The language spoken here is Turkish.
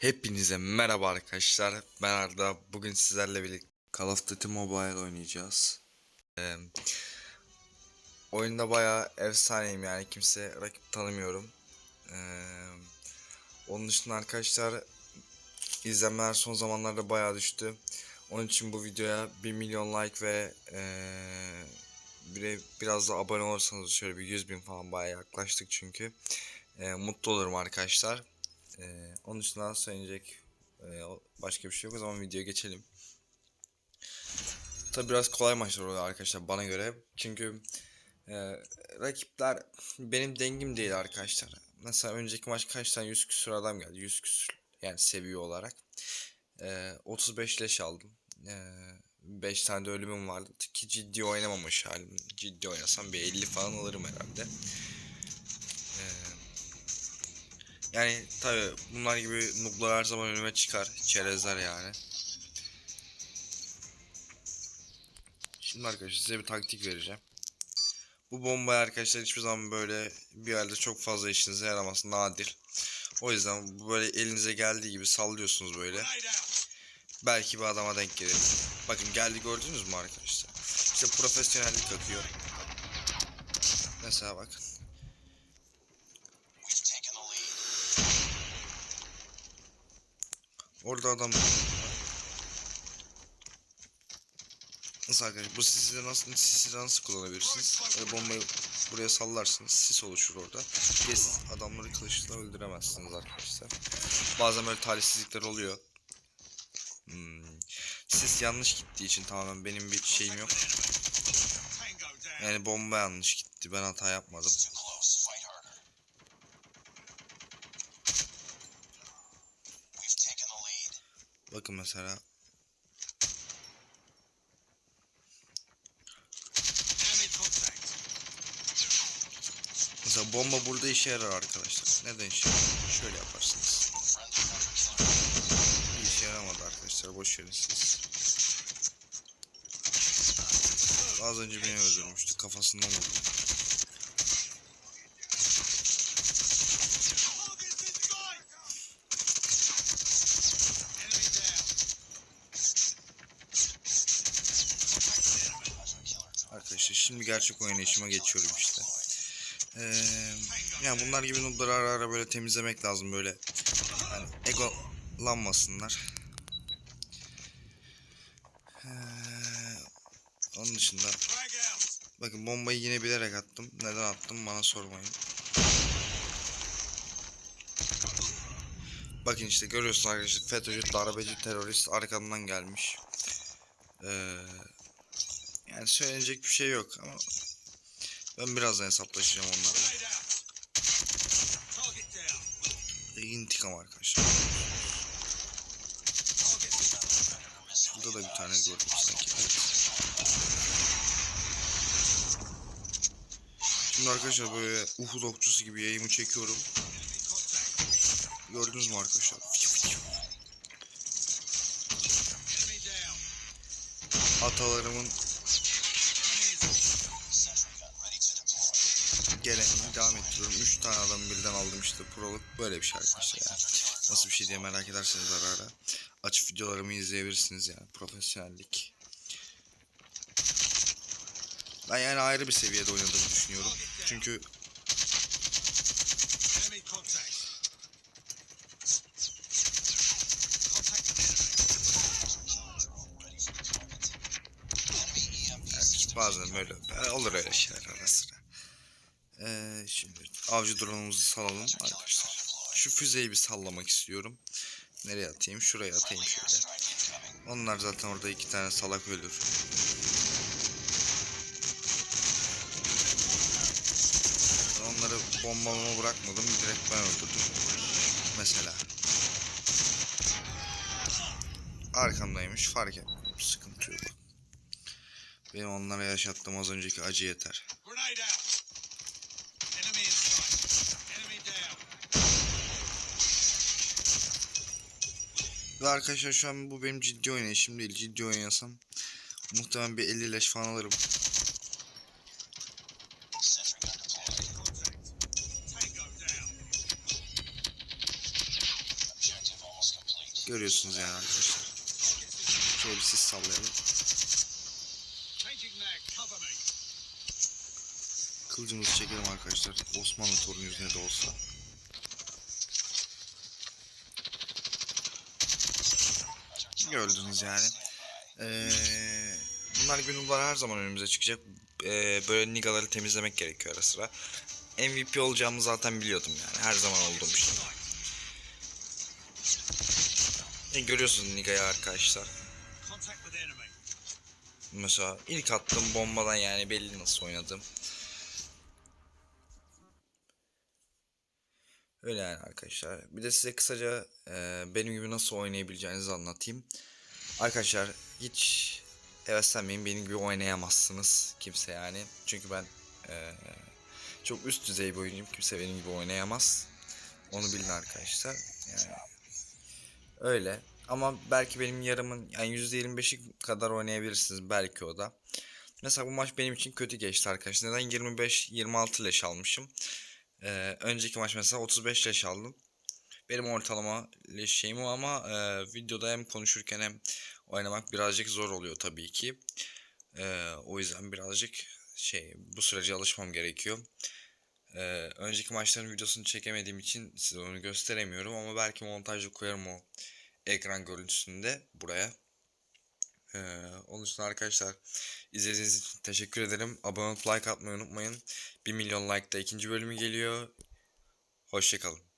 Hepinize merhaba arkadaşlar. Ben Arda. Bugün sizlerle birlikte Call of Duty Mobile oynayacağız. Ee, oyunda bayağı efsaneyim yani kimse rakip tanımıyorum. Ee, onun dışında arkadaşlar izlenmeler son zamanlarda bayağı düştü. Onun için bu videoya 1 milyon like ve ee, bir, biraz da abone olursanız şöyle bir 100 bin falan bayağı yaklaştık çünkü. Ee, mutlu olurum arkadaşlar. Ee, onun dışında söyleyecek e, başka bir şey yok. O zaman videoya geçelim. Tabi biraz kolay maçlar oluyor arkadaşlar bana göre. Çünkü e, rakipler benim dengim değil arkadaşlar. Mesela önceki maç kaç tane 100 küsur adam geldi. 100 küsur yani seviye olarak. E, 35 leş aldım. E, 5 tane de ölümüm vardı. Ki ciddi oynamamış halim. Ciddi oynasam bir 50 falan alırım herhalde. Yani tabi bunlar gibi nooblar her zaman önüme çıkar. Çerezler yani. Şimdi arkadaşlar size bir taktik vereceğim. Bu bombayı arkadaşlar hiçbir zaman böyle bir yerde çok fazla işinize yaramaz. Nadir. O yüzden böyle elinize geldiği gibi sallıyorsunuz böyle. Belki bir adama denk gelir. Bakın geldi gördünüz mü arkadaşlar? İşte profesyonellik akıyor. Mesela bakın. Orada adam Nasıl arkadaşlar bu sisi nasıl sisi nasıl kullanabilirsiniz? Böyle bombayı buraya sallarsınız sis oluşur orada. Kes adamları kılıçla öldüremezsiniz arkadaşlar. Bazen böyle talihsizlikler oluyor. Hmm. Sis yanlış gittiği için tamamen benim bir şeyim yok. Yani bomba yanlış gitti. Ben hata yapmadım. Bakın mesela Mesela bomba burada işe yarar arkadaşlar. Neden işe yarar? Şöyle yaparsınız. Bir işe yaramadı arkadaşlar. Boş verin siz. Az önce beni öldürmüştü. Kafasından vurdu. Arkadaşlar şimdi gerçek oynayışıma geçiyorum işte. Ee, yani bunlar gibi noobları ara ara böyle temizlemek lazım böyle. Yani egolanmasınlar. Ee, onun dışında bakın bombayı yine bilerek attım. Neden attım bana sormayın. Bakın işte görüyorsunuz arkadaşlar FETÖ'cü, darbeci, terörist arkamdan gelmiş. Ee, yani söylenecek bir şey yok ama ben birazdan hesaplaşacağım onlarla. İntikam arkadaşlar. Şurada da bir tane gördüm sanki. Şimdi arkadaşlar böyle Uhud okçusu gibi yayımı çekiyorum. Gördünüz mü arkadaşlar? Atalarımın gelenini devam ettiriyorum. 3 tane adam birden aldım işte proluk böyle bir şey arkadaşlar ya. Nasıl bir şey diye merak ederseniz ara ara açıp videolarımı izleyebilirsiniz yani profesyonellik. Ben yani ayrı bir seviyede oynadığımı düşünüyorum. Çünkü yani bazen böyle olur öyle şeyler ara sıra. Ee, şimdi avcı drone'umuzu salalım arkadaşlar. Şu füzeyi bir sallamak istiyorum. Nereye atayım? Şuraya atayım şöyle. Onlar zaten orada iki tane salak ölür. Onları bombamama bırakmadım. Direkt ben öldürdüm. Mesela. Arkamdaymış. Fark etmedim. Benim onlara yaşattığım az önceki acı yeter. Ve arkadaşlar şu an bu benim ciddi oynayışım değil. Ciddi oynasam muhtemelen bir 50 leş falan alırım. Görüyorsunuz yani arkadaşlar. Şöyle bir sis sallayalım. Kılıcımızı çekelim arkadaşlar. Osmanlı torunuyuz ne de olsa. Gördünüz yani. Ee, bunlar noob'lar her zaman önümüze çıkacak. Ee, böyle nigaları temizlemek gerekiyor ara sıra. MVP olacağımı zaten biliyordum yani. Her zaman olduğum şey. E, görüyorsunuz Niga'yı arkadaşlar. Mesela ilk attığım bombadan yani belli nasıl oynadım. Öyle yani arkadaşlar. Bir de size kısaca e, benim gibi nasıl oynayabileceğinizi anlatayım. Arkadaşlar hiç heveslenmeyin benim gibi oynayamazsınız kimse yani. Çünkü ben e, çok üst düzey bir oyuncuyum. Kimse benim gibi oynayamaz. Onu bilin arkadaşlar. Yani öyle. Ama belki benim yarımın yani %25'i kadar oynayabilirsiniz belki o da. Mesela bu maç benim için kötü geçti arkadaşlar. Neden 25-26 leş almışım? Ee, önceki maç mesela 35 leş aldım. Benim ortalama leş şeyim o ama e, videoda hem konuşurken hem oynamak birazcık zor oluyor tabii ki. Ee, o yüzden birazcık şey bu sürece alışmam gerekiyor. Ee, önceki maçların videosunu çekemediğim için size onu gösteremiyorum ama belki montajda koyarım o ekran görüntüsünde buraya. Ee, onun için arkadaşlar izlediğiniz için teşekkür ederim. Abone olup like atmayı unutmayın. 1 milyon like'da ikinci bölümü geliyor. Hoşçakalın.